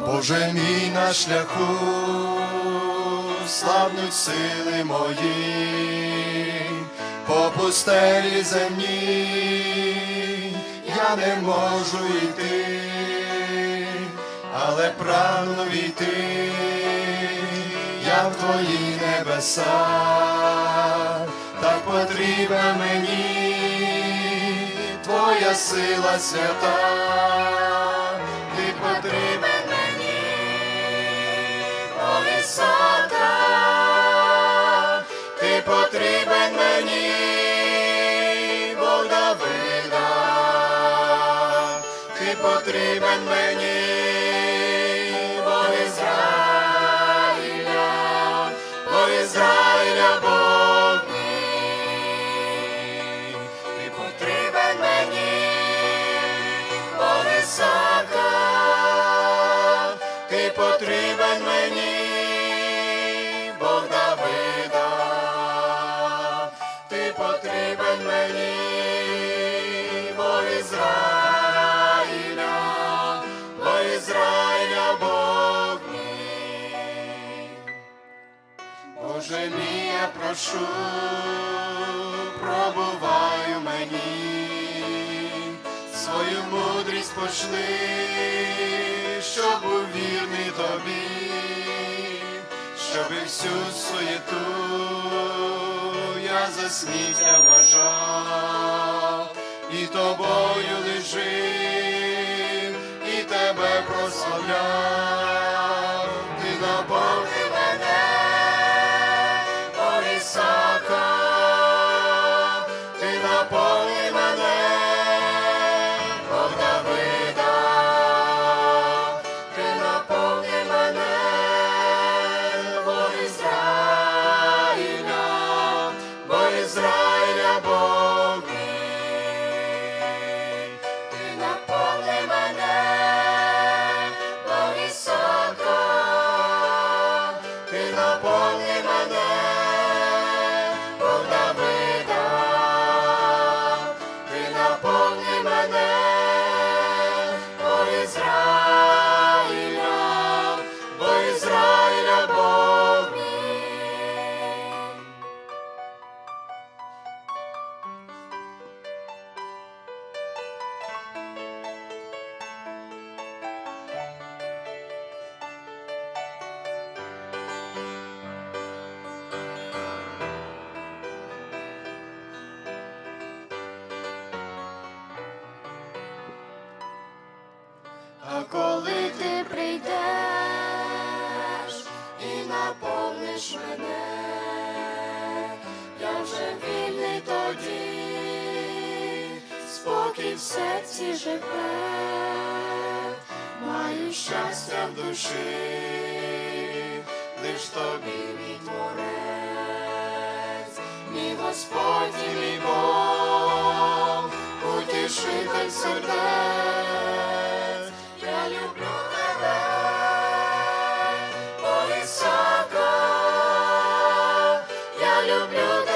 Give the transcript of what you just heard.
Боже мій на шляху, славнуть сили мої, по пустелі земній я не можу йти, але прагну війти, я в твої небеса, так потрібна мені, твоя сила свята, потрібен мені, Бог Ізраїля, Бог Ізраїля, Бог мій, ти потрібен мені, Бог Ісака, ти потрібен мені, потрібен мені, Бог Ізраїля, прошу, пробуваю мені, свою мудрість пошли, щоб був вірний тобі, щоб всю суєту я за сміття вважав, і тобою лежив, і тебе прославляв, ти спокій в серці живе, маю щастя в душі, лиш тобі мій творець, мій Господь і мій Бог, утішитель сердець. Я люблю тебе, о Ісака, я люблю